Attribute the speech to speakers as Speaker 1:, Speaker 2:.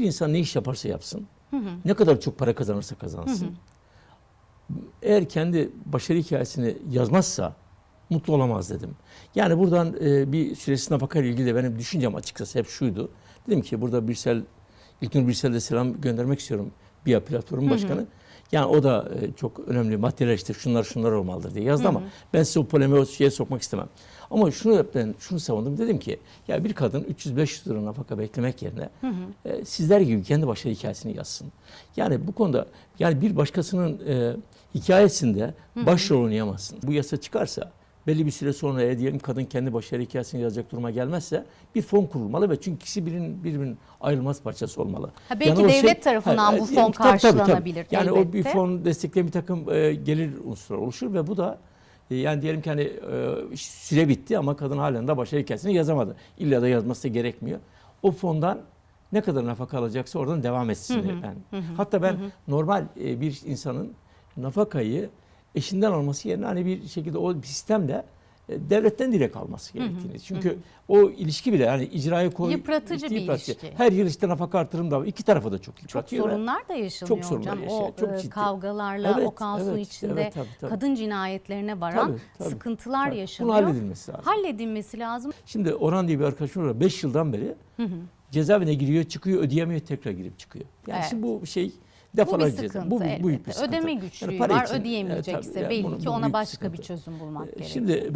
Speaker 1: bir insan ne iş yaparsa yapsın, ne kadar çok para kazanırsa kazansın, eğer kendi başarı hikayesini yazmazsa mutlu olamaz dedim. Yani buradan e, bir süresine bakar ilgili de benim düşüncem açıkçası hep şuydu. Dedim ki burada Birsel, İlknur Birsel'de selam göndermek istiyorum. BİA platformu başkanı. Yani o da e, çok önemli maddeler işte şunlar şunlar olmalıdır diye yazdı ama ben size o polemiğe o şeye sokmak istemem. Ama şunu ben şunu savundum dedim ki ya bir kadın 300-500 lira nafaka beklemek yerine e, sizler gibi kendi başarı hikayesini yazsın. Yani bu konuda yani bir başkasının e, hikayesinde başrol oynayamazsın. Bu yasa çıkarsa belli bir süre sonra eğer diyelim kadın kendi başarı hikayesini yazacak duruma gelmezse bir fon kurulmalı ve çünkü ikisi birbirinin, birbirinin ayrılmaz parçası olmalı.
Speaker 2: Ha, belki
Speaker 1: o
Speaker 2: devlet tarafından bu fon
Speaker 1: tabii, tabii, tabii.
Speaker 2: karşılanabilir
Speaker 1: Yani o bir
Speaker 2: elbette.
Speaker 1: fon destekleyen bir takım e, gelir unsurları oluşur ve bu da e, yani diyelim ki hani e, süre bitti ama kadın halen de başarı hikayesini yazamadı. İlla da yazması da gerekmiyor. O fondan ne kadar nafaka alacaksa oradan devam etsin. ben. Hatta ben normal e, bir insanın nafakayı eşinden alması yerine hani bir şekilde o sistemle e, devletten direkt alması gerektiğini. Çünkü o ilişki bile yani icraya koy
Speaker 2: Yıpratıcı bir
Speaker 1: yıpratıcı.
Speaker 2: ilişki.
Speaker 1: Her yıl işte nafaka artırım da iki tarafa da çok
Speaker 2: Çok
Speaker 1: yıpratıyor. ve-
Speaker 2: sorunlar da yaşanıyor
Speaker 1: Çok sorunlar
Speaker 2: hocam.
Speaker 1: yaşıyor,
Speaker 2: O
Speaker 1: çok
Speaker 2: e,
Speaker 1: ciddi.
Speaker 2: kavgalarla,
Speaker 1: Evet,
Speaker 2: o kaosun
Speaker 1: evet,
Speaker 2: içinde
Speaker 1: evet, tabii, tabii.
Speaker 2: kadın cinayetlerine varan
Speaker 1: Tabii, tabii,
Speaker 2: sıkıntılar
Speaker 1: tabii.
Speaker 2: yaşanıyor.
Speaker 1: Bunun halledilmesi lazım.
Speaker 2: Halledilmesi lazım.
Speaker 1: Şimdi Orhan diye bir arkadaşım var. 5 yıldan beri cezaevine giriyor, çıkıyor, ödeyemiyor, tekrar girip çıkıyor. Yani
Speaker 2: Evet.
Speaker 1: şimdi bu şey
Speaker 2: Bu bir sıkıntı
Speaker 1: Bu, bu
Speaker 2: elbette.
Speaker 1: büyük bir sıkıntı.
Speaker 2: Ödeme
Speaker 1: Yani
Speaker 2: güçlüğü
Speaker 1: para
Speaker 2: var,
Speaker 1: için, e,
Speaker 2: ödeyemeyecekse
Speaker 1: tabii, yani
Speaker 2: belli ki
Speaker 1: bu
Speaker 2: ona
Speaker 1: bir
Speaker 2: başka bir
Speaker 1: sıkıntı.
Speaker 2: çözüm bulmak
Speaker 1: E,
Speaker 2: gerekiyor.
Speaker 1: Şimdi